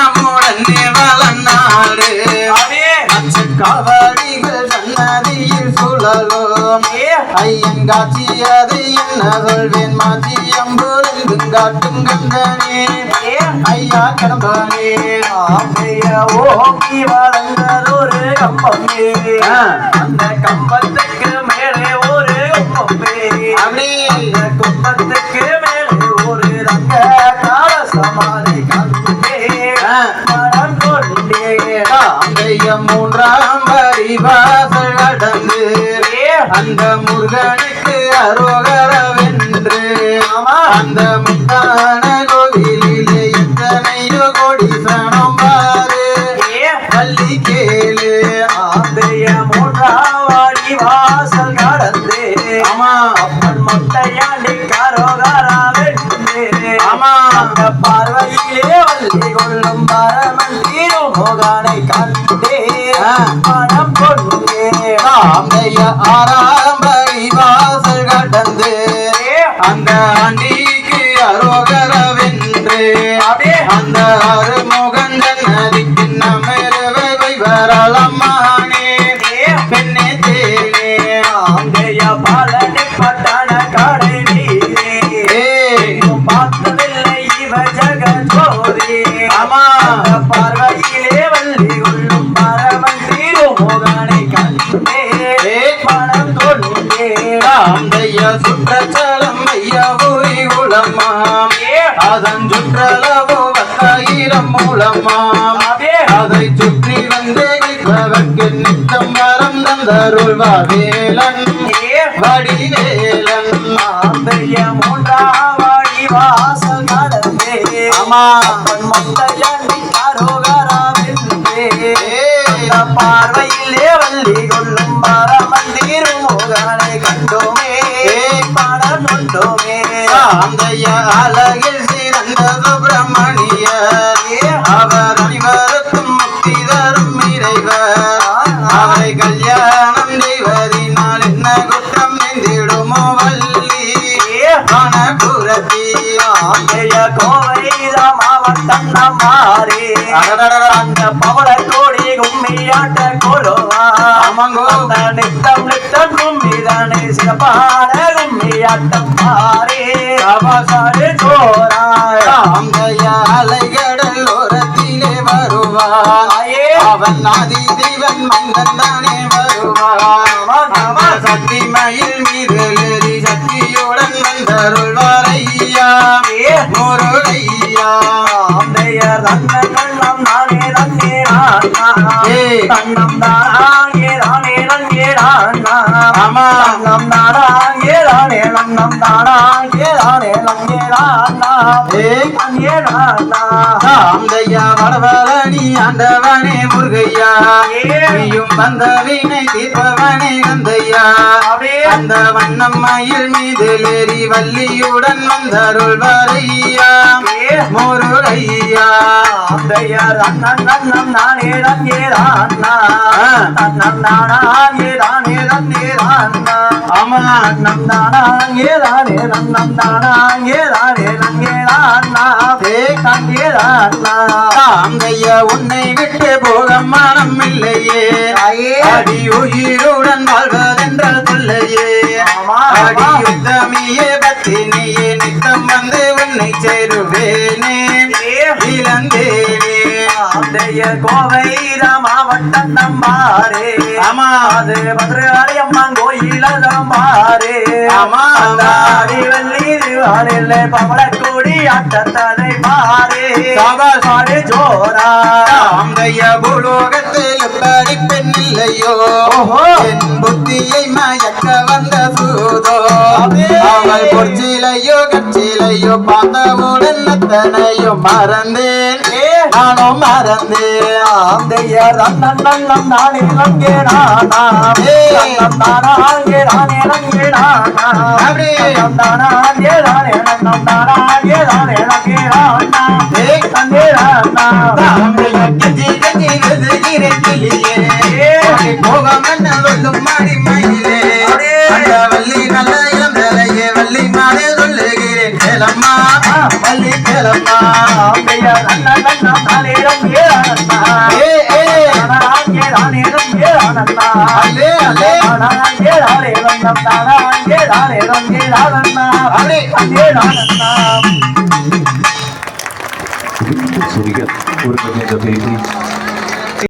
அம்முடனே வளர்ந்தாரு கவடிகள் சன்னதியில் சுழலும் ஐயன் காட்சியது என்ன சொல்வேன் மாற்றி அம்புரங்கும் காட்டும் கந்தனே ஐயா கடம்பனே ஆமைய ஓங்கி வளர்ந்ததொரு கம்பம். அந்த கம்பத்துக்கு அந்தைய மூன்றாம் படி வாசல் கடந்து அந்த முருகனுக்கு அரோகரவென்று அந்த முத்தான மனம் கொண்டே அந்தைய ஆறாம் படி வாசல் கடந்து. அந்த ஆண்டிக்கு அரோகரவென்று. அந்த அருமுகன் நதிக்கு நமரவை வரலம்மானே பெண்ணே தேனே. ஆந்தைய பழனி பட்டண கடை அதன் சுற்றளவோ பத்தாயிரம் மூலமாம். அதை சுற்றி வந்து நிற்பவர்க்கு நித்தம் வரம் தந்தருள்வார் வேலன் வடிவேலன். ஆந்தைய மூன்றாவாடி வாசல் ஏய், அந்த பார்வையிலே வள்ளி கொள்ளும் பரமன் திருமுகனை கண்டோமே. படம் கொண்டோமே அந்தைய அழகில் சிறந்த சுப்பிரமணியர் அவர் அனைவருக்கும் முக்தி தரும் இறைவர். அவரை கல்யாணம் செய்வதினால் என்ன குற்றம் நெந்திடுமோ வள்ளி. மணபுரத்தி ஆந்தைய கோவை மாவட்டம் நம்மாரே அந்த பவள கோடி கும்மியாட்ட கொழுவா ஆமாங்கோ அந்த நித்தம் நித்தம் கும்மிதானே சிறப்பான கும்மியாட்டம் அவன் ஆதி தெய்வன் மந்தன் தானே வருவான். சக்தி மயில் மீது ஏறி சக்தியுடன் வந்தருள்வார் ஐயா முருகையா ஆந்தையர் தன்ன கண்ணம் நானே தன்னே. தன்னம் தானே நங்கே தானா ஆமா. நன்னம் தானாங்கே தானே நன்னம் தானாங்கே தானே தானா ஏய். நங்கே தானா வடவரணி ஆண்டவனே முருகையா நீயும் வந்த வீணை தீர்ப்பவனே கந்தையா அந்த வண்ணம் மயில் மீதிலேறி வள்ளியுடன் வந்தருள்வாரையா முருகையா ஆந்தையர் அண்ணன் நன்னம் நானே நங்கே நம் நானா தானே நன்னம் தானாங்கே தானே தானா ஆந்தையா உன்னை விட்டு போக மனம் இல்லையே. அடி உயிருடன் வாழ்வதென்றால் தொல்லையே. அடி யுத்தமியே பத்தினியே நித்தம் வந்து உன்னை சேருவேனே. இளந்தேனே ஆந்தைய கோவை மாவட்டம் நம்பாரே ஆமா அது மதுரை அம்மன் கோயில நம்பாரே ஆமா. வெள்ளி திருவானில் பவளக்கூடி ஆட்டத்தனை பாரே சாபாஷ். பாரு ஜோரா ஆந்தையா பூலோகத்தில் எப்படி பெண் இல்லையோ. என் புத்தியை மயக்க வந்த சூதோ அவே. அவள் பொற்சிலையோ கட்சிலையோ பார்த்தவுடன் அத்தனையோ மறந்தேன் நானும் மறந்தேன் ஆந்தையர் அண்ணன் நானே நங்கே நானா நானே நானா. நன்னம் நானே நானே நங்கே நானா. நங்கே நானா கெஞ்சி கெஞ்சி என்ன மாடி மயிலே வள்ளி நல்ல இளம் வள்ளி மாறே சொல்லுகிறேன். கேளம்மா பள்ளி கிளம்பா அம்மையார் அண்ணா அண்ணா தானேரம் ஏ அண்ணா ஏ. ஏ நானே தானேரம் ஏ அண்ணா அல்லே அல்லே. நானே தானேரம் நம் நானே தானேரம் ஏ அண்ணா அண்ணா சுரிகத் ஒரு கதை